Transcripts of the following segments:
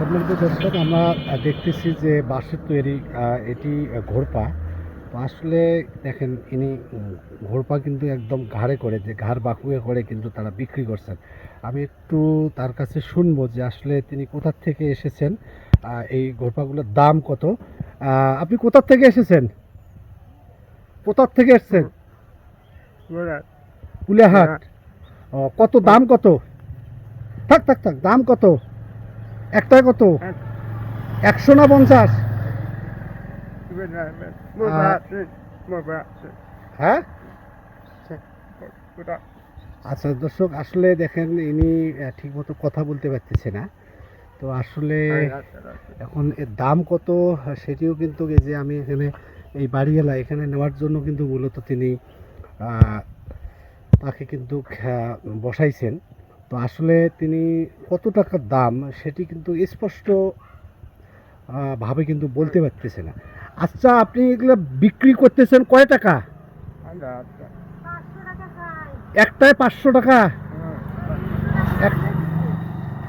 সম্মানিত দর্শক আমরা দেখতেছি যে বাঁশের তৈরি এটি ঘোরপা তো আসলে দেখেন ইনি ঘোরপা কিন্তু একদম ঘাড়ে করে যে ঘাড় বাঁকুয়ে করে কিন্তু তারা বিক্রি করছেন। আমি একটু তার কাছে শুনব যে আসলে তিনি কোথার থেকে এসেছেন এই ঘোরপাগুলোর দাম কত। আপনি কোথার থেকে এসেছেন? কোথার থেকে এসেছেন? কুলেহাট কত দাম কত? থাক থাক থাক দাম কত? একটায় কত? একশো না পঞ্চাশ? হ্যাঁ? আচ্ছা দর্শক আসলে দেখেন ইনি ঠিকমতো কথা বলতে পারতেছে না। তো আসলে এখন এর দাম কত সেটিও কিন্তু এই যে আমি এখানে এই বাড়ি বাড়িওয়ালা এখানে নেওয়ার জন্য কিন্তু মূলত তিনি তাকে কিন্তু বসাইছেন। তো আসলে তিনি কত টাকার দাম সেটি কিন্তু স্পষ্ট ভাবে কিন্তু বলতে পারতেছে না। আচ্ছা আপনি এগুলো বিক্রি করতেছেন কয় টাকা? একটায় পাঁচশো টাকা?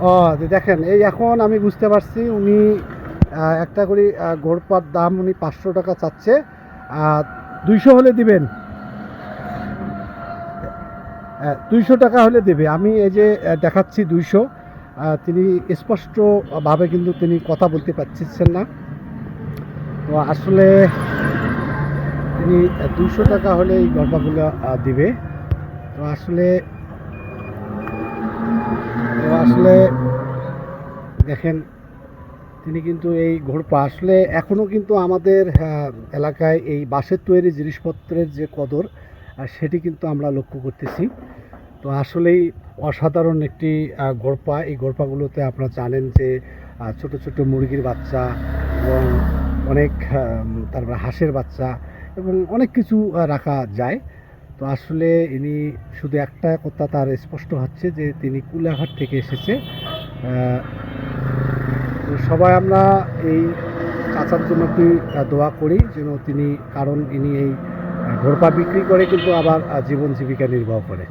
ও দেখেন এই এখন আমি বুঝতে পারছি উনি একটা করে ঘোরপার দাম উনি পাঁচশো টাকা চাচ্ছে আর দুইশো হলে দিবেন। দুইশো টাকা হলে দেবে। আমি এই যে দেখাচ্ছি দুইশো। তিনি স্পষ্টভাবে কিন্তু তিনি কথা বলতে পারছিলেন না। তো আসলে তিনি দুইশো টাকা হলে এই গল্পগুলো দিবে। তো আসলে তো আসলে দেখেন, তিনি কিন্তু এই ঘোরপা আসলে এখনও কিন্তু আমাদের এলাকায় এই বাঁশের তৈরি জিনিসপত্রের যে কদর সেটি কিন্তু আমরা লক্ষ্য করতেছি। তো আসলেই অসাধারণ একটি ঘোরপা এই ঘোরপাগুলোতে আপনারা জানেন যে ছোট ছোট মুরগির বাচ্চা এবং অনেক তারপরে হাঁসের বাচ্চা এবং অনেক কিছু রাখা যায়। তো আসলে ইনি শুধু একটা কথা তার স্পষ্ট হচ্ছে যে, তিনি কুলাঘাট থেকে এসেছে। সবাই আমরা এই চাচার জন্য একটি দোয়া করি যেন তিনি, কারণ ইনি এই ঘোরপা বিক্রি করে কিন্তু আবার জীবন জীবিকা নির্বাহ করে।